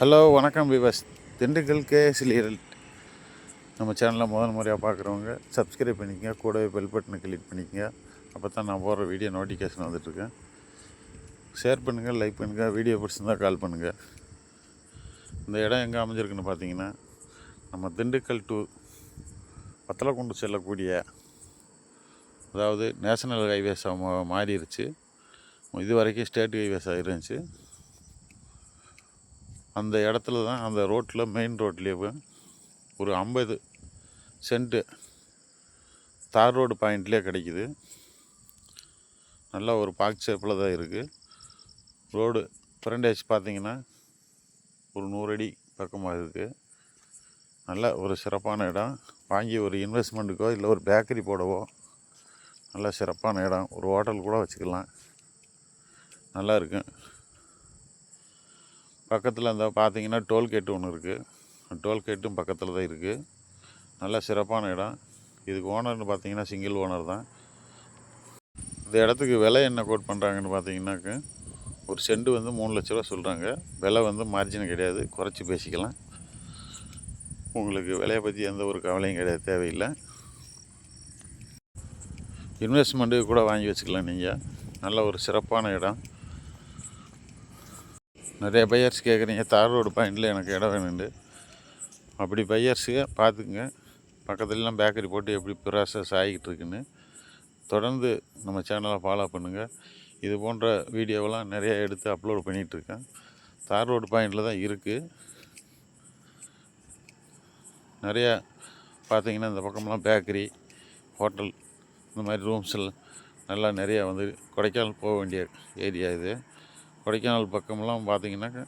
Hello வணக்கம் விவஸ் Dindigul KS நம்ம சேனலில் முதல் முறையாக பார்க்குறவங்க சப்ஸ்கிரைப் பண்ணிக்கங்க கூடவே பெல் பட்டனை கிளிக் பண்ணிக்கங்க. அப்போ தான் நான் போடுற வீடியோ நோட்டிஃபிகேஷன் வந்துட்டுருக்கேன். ஷேர் பண்ணுங்கள் லைக் பண்ணுங்கள் வீடியோ பிடிச்சிருந்தா கால் பண்ணுங்கள் இந்த இடம் எங்கே அமைஞ்சிருக்குன்னு பார்த்தீங்கன்னா நம்ம திண்டுக்கல் டு வத்தலக்குண்டு செல்லக்கூடிய அதாவது நேஷனல் ஹைவேஸாக மாறிடுச்சு இது வரைக்கும் ஸ்டேட் ஹைவேஸாக இருந்துச்சு. அந்த இடத்துல தான் அந்த ரோட்டில் மெயின் ரோட்லேயே ஒரு ஐம்பது சென்ட்டு தார் ரோடு பாயிண்ட்லேயே கிடைக்குது. நல்ல ஒரு பாக் ஷேப்பில் தான் இருக்குது ரோடு ஃப்ரண்டேஜ் பார்த்தீங்கன்னா ஒரு நூறு அடி பக்கமாக இருக்குது நல்ல ஒரு சிறப்பான இடம். வாங்கி ஒரு இன்வெஸ்ட்மெண்ட்டுக்கோ இல்லை ஒரு பேக்கரி போடவோ நல்ல சிறப்பான இடம். ஒரு ஹோட்டல் கூட வச்சுக்கலாம். நல்லா இருக்கும் பக்கத்தில் இந்த பார்த்தீங்கன்னா டோல்கேட்டு ஒன்று இருக்குது டோல்கேட்டும் பக்கத்தில் தான் இருக்குது நல்ல சிறப்பான இடம். இதுக்கு ஓனர்னு பார்த்தீங்கன்னா சிங்கிள் ஓனர் தான். இந்த இடத்துக்கு விலை என்ன கோட் பண்ணுறாங்கன்னு பார்த்தீங்கன்னாக்க ஒரு செண்டு வந்து மூணு லட்ச ரூபா சொல்கிறாங்க விலை வந்து மார்ஜின் கிடையாது. குறைச்சி பேசிக்கலாம். உங்களுக்கு விலையை பற்றி எந்த ஒரு கவலையும் கிடையாது. தேவையில்லை. இன்வெஸ்ட்மெண்ட்டு கூட வாங்கி வச்சுக்கலாம் நீங்கள் நல்ல ஒரு சிறப்பான இடம். நிறைய பையர்ஸ் கேட்குறீங்க தார் ரோடு பாயிண்டில் எனக்கு இடம் வேணுண்டு அப்படி பையர்ஸுக்கு பார்த்துக்குங்க. பக்கத்துலலாம் பேக்கரி போட்டு எப்படி ப்ராசஸ் ஆகிக்கிட்டு இருக்குன்னு. தொடர்ந்து நம்ம சேனலை ஃபாலோ பண்ணுங்கள் இது போன்ற வீடியோவெல்லாம் நிறைய எடுத்து அப்லோட் பண்ணிகிட்ருக்கேன். தார் ரோடு பாயிண்டில் தான் இருக்குது நிறையா பார்த்தீங்கன்னா இந்த பக்கம்லாம் பேக்கரி ஹோட்டல் இந்த மாதிரி ரூம்ஸில் நல்லா நிறையா வந்து கொடைக்கானல் போக வேண்டிய ஏரியா இது. கொடைக்கானல் பக்கமெல்லாம் பார்த்தீங்கன்னாக்க